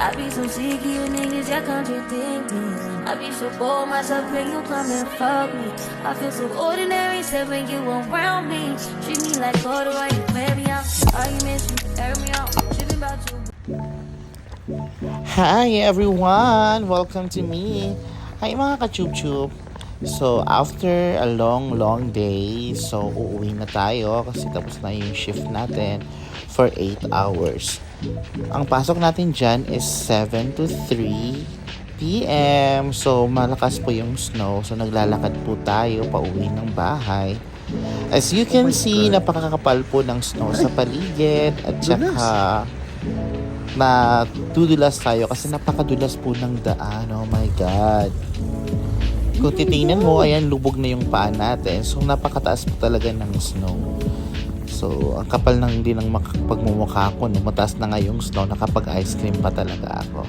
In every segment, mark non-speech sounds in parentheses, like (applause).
I be so sick you niggas, y'all contradicting. I be so bored myself when you come and fuck me. I feel so ordinary, except when you around me. Treat me like water while you wear me out. Arguments, you air me out. Tripping about you. Hi everyone! Welcome to me! Hi mga ka-chup-chup! So, after a long, long day, so uuwi na tayo kasi tapos na yung shift natin for 8 hours. Ang pasok natin dyan is 7 to 3 p.m. So, malakas po yung snow. So, naglalakad po tayo pauwi ng bahay. As you can see, napakakapal po ng snow sa paligid at saka na dudulas tayo kasi napakadulas po ng daan. Oh my God. Kung titingnan mo, ayan, lubog na yung paa natin. So, napakataas po talaga ng snow. So, ang kapal ng hindi ng pagmumukha ko, no? mataas na nga yung snow, nakapag-ice cream pa talaga ako.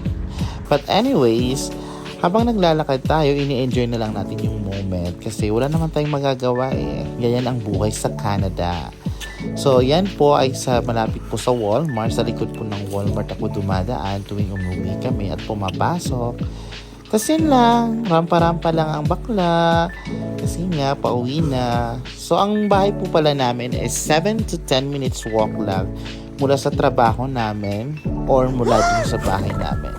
But anyways, habang naglalakad tayo, ini-enjoy na lang natin yung moment kasi wala naman tayong magagawa eh. Ganyan ang buhay sa Canada. So, yan po ay sa malapit po sa Walmart. Sa likod po ng Walmart ako dumadaan tuwing umuwi kami at pumapasok. Tapos yun lang, rampa-rampa lang ang bakla. Kasi nga, pauwi na. So, ang bahay po pala namin is 7 to 10 minutes walk lang mula sa trabaho namin or mula dun sa bahay namin.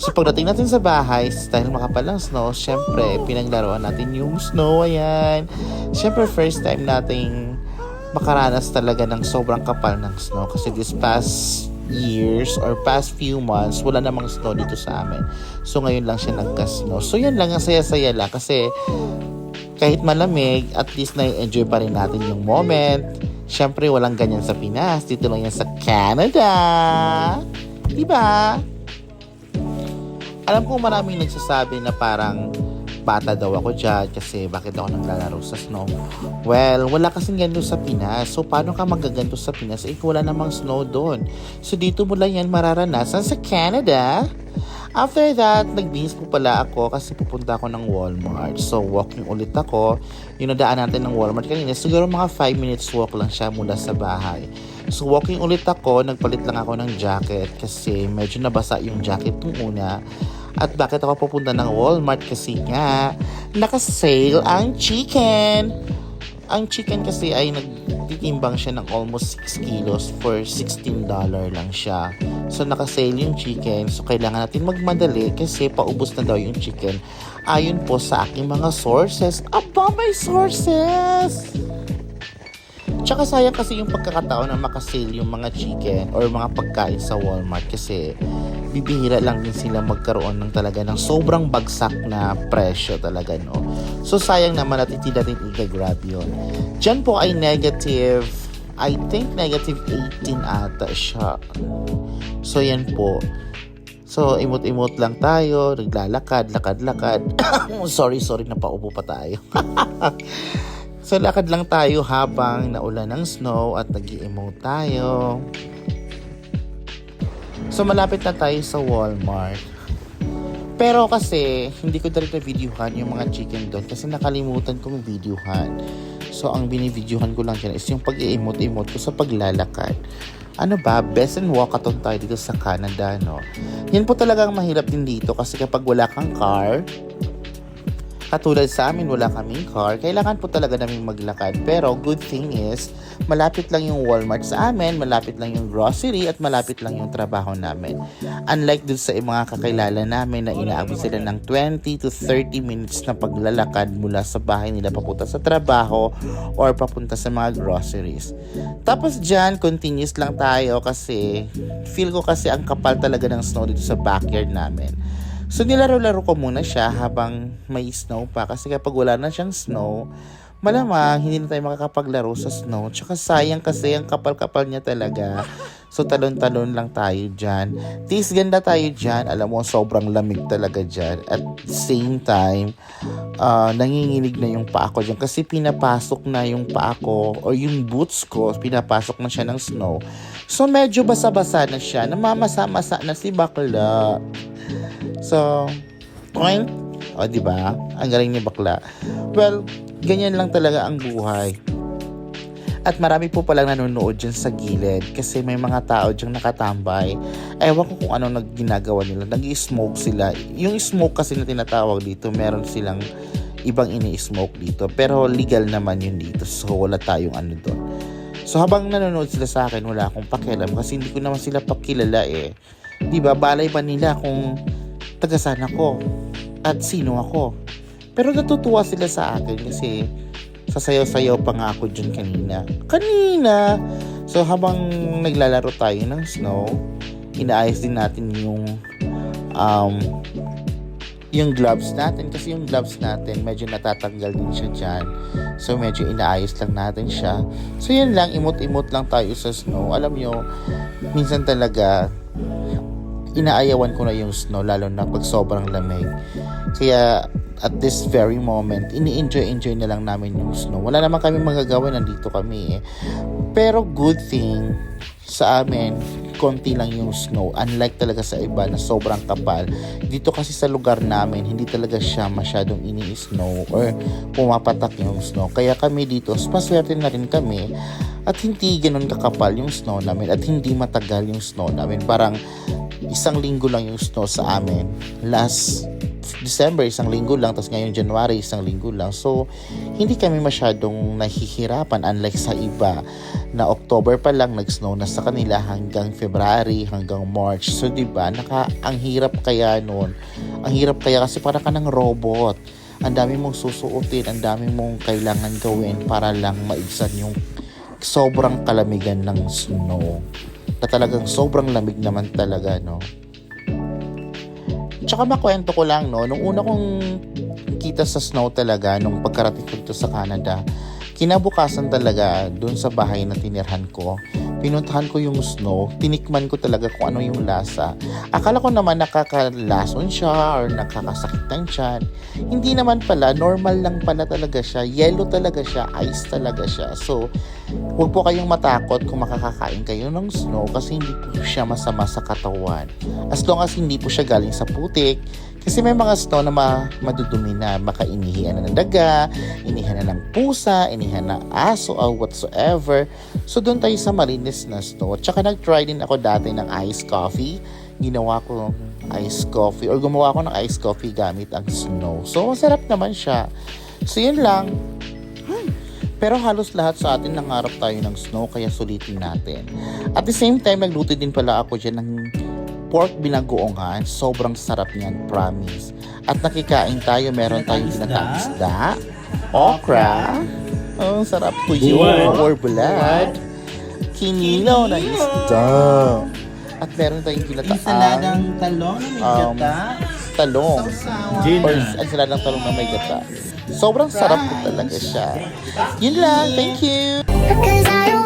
So, pagdating natin sa bahay, dahil makapal ang snow, syempre, pinaglaruan natin yung snow, ayan. Syempre, first time nating makaranas talaga ng sobrang kapal ng snow kasi this past years or past few months wala namang snow dito sa amin so ngayon lang siya nagka-snow so yan lang ang saya-saya lang kasi kahit malamig at least na-enjoy pa rin natin yung moment syempre walang ganyan sa Pinas dito lang yan sa Canada diba alam ko maraming nagsasabi na parang bata daw ako dyan kasi bakit ako naglalaro sa snow. Well, wala kasing ganito sa Pinas. So, paano ka magaganto sa Pinas? Eh, wala namang snow doon. So, dito mo lang yan mararanasan sa Canada. After that, nagbihis po pala ako kasi pupunta ako ng Walmart. So, walking ulit ako. Yung nadaan natin ng Walmart kanina, siguro mga 5 minutes walk lang siya mula sa bahay. So, walking ulit ako, nagpalit lang ako ng jacket kasi medyo nabasa yung jacket nung una. At bakit ako pupunta ng Walmart? Kasi nga, naka-sale ang chicken. Ang chicken kasi ay nagtitimbang siya ng almost 6 kilos for $16 lang siya. So, naka-sale yung chicken. So, kailangan natin magmadali kasi paubos na daw yung chicken. Ayon po sa aking mga sources. Aba, may sources! Tsaka sayang kasi yung pagkakataon na makasale yung mga chicken or mga pagkain sa Walmart kasi bibihira lang din sila magkaroon ng talaga ng sobrang bagsak na presyo talaga no. So sayang naman at hindi natin i-grab yun. Diyan po ay negative I think negative 18 ata siya. So yan po. So, imot-imot lang tayo, naglalakad, lakad-lakad. (coughs) sorry, sorry, napaupo pa tayo. (laughs) So lakad lang tayo habang naulan ng snow at nag emote tayo. So malapit na tayo sa Walmart. Pero kasi hindi ko talaga videohan yung mga chicken doon kasi nakalimutan kong videohan. So ang binivideohan ko lang dyan is yung pag-i-emote-emote ko sa paglalakad. Ano ba, best and walkathon tayo dito sa Canada, no? Yan po talagang mahirap din dito kasi kapag wala kang car, Katulad sa amin, wala kaming car. Kailangan po talaga namin maglakad. Pero good thing is, malapit lang yung Walmart sa amin, malapit lang yung grocery, at malapit lang yung trabaho namin. Unlike dun sa mga kakilala namin na inaabot sila ng 20 to 30 minutes na paglalakad mula sa bahay nila papunta sa trabaho or papunta sa mga groceries. Tapos dyan, continuous lang tayo kasi feel ko kasi ang kapal talaga ng snow dito sa backyard namin. So nilaro-laro ko muna siya habang may snow pa kasi kapag wala na siyang snow, malamang hindi na tayo makakapaglaro sa snow. Tsaka sayang kasi ang kapal-kapal niya talaga. So talon-talon lang tayo dyan. Tis ganda tayo dyan. Alam mo, sobrang lamig talaga dyan. At same time, uh, nanginginig na yung paa ko dyan kasi pinapasok na yung paa ko or yung boots ko, pinapasok na siya ng snow. So medyo basa-basa na siya. Namamasa-masa na si bakla. So, point. O, di ba? Ang galing ni bakla. Well, ganyan lang talaga ang buhay. At marami po palang nanonood dyan sa gilid kasi may mga tao dyan nakatambay. Ewan ko kung ano nag ginagawa nila. Nag-smoke sila. Yung smoke kasi na tinatawag dito, meron silang ibang ini-smoke dito. Pero legal naman yun dito. So wala tayong ano doon. So habang nanonood sila sa akin, wala akong pakialam kasi hindi ko naman sila pakilala eh. Di ba, balay ba nila kung taga saan ako at sino ako. Pero natutuwa sila sa akin kasi sasayaw-sayaw pa nga ako dyan kanina. Kanina! So habang naglalaro tayo ng snow, inaayos din natin yung um, yung gloves natin kasi yung gloves natin medyo natatanggal din siya dyan so medyo inaayos lang natin siya so yun lang imot-imot lang tayo sa snow alam nyo minsan talaga inaayawan ko na yung snow lalo na pag sobrang lamig. Kaya at this very moment ini-enjoy-enjoy na lang namin yung snow. Wala naman kami magagawa nandito kami eh. Pero good thing sa amin konti lang yung snow. Unlike talaga sa iba na sobrang kapal dito kasi sa lugar namin hindi talaga siya masyadong ini-snow or pumapatak yung snow. Kaya kami dito paswerte na rin kami at hindi ganun kakapal yung snow namin at hindi matagal yung snow namin. Parang isang linggo lang yung snow sa amin. Last December isang linggo lang. Tapos ngayon January isang linggo lang. So hindi kami masyadong nahihirapan. Unlike sa iba na October pa lang nag-snow na sa kanila hanggang February hanggang March. So di ba naka ang hirap kaya noon ang hirap kaya kasi para ka ng robot. Ang dami mong susuotin ang dami mong kailangan gawin para lang maibsan yung sobrang kalamigan ng snow na talagang sobrang lamig naman talaga no? Tsaka makwento ko lang, no, nung una kong kita sa snow talaga, nung pagkarating ko dito sa Canada, kinabukasan talaga dun sa bahay na tinirhan ko, pinuntahan ko yung snow, tinikman ko talaga kung ano yung lasa. Akala ko naman nakakalason siya or nakakasakit ng tiyan. Hindi naman pala, normal lang pala talaga siya. Yellow talaga siya, ice talaga siya. So, huwag po kayong matakot kung makakakain kayo ng snow kasi hindi po siya masama sa katawan. As long as hindi po siya galing sa putik, kasi may mga snow na ma madudumi na, baka inihian na ng daga, inihan na ng pusa, inihan na aso or whatsoever. So doon tayo sa malinis na snow. Tsaka nag-try din ako dati ng iced coffee. Ginawa ko iced coffee or gumawa ako ng iced coffee gamit ang snow. So masarap naman siya. So yun lang. Pero halos lahat sa atin nangarap tayo ng snow kaya sulitin natin. At the same time, nagluto din pala ako dyan ng pork binagoongan. Sobrang sarap niyan, promise. At nakikain tayo, meron tayong ginataang isda, okra, oh, sarap Buwan. or blood, kinilaw ng isda. At meron tayong ginataang Insaladang talong na may Um, gata. talong. Gina. Or ensaladang talong na may gata. Sobrang sarap po talaga siya. Yun lang, thank you! Cause I don't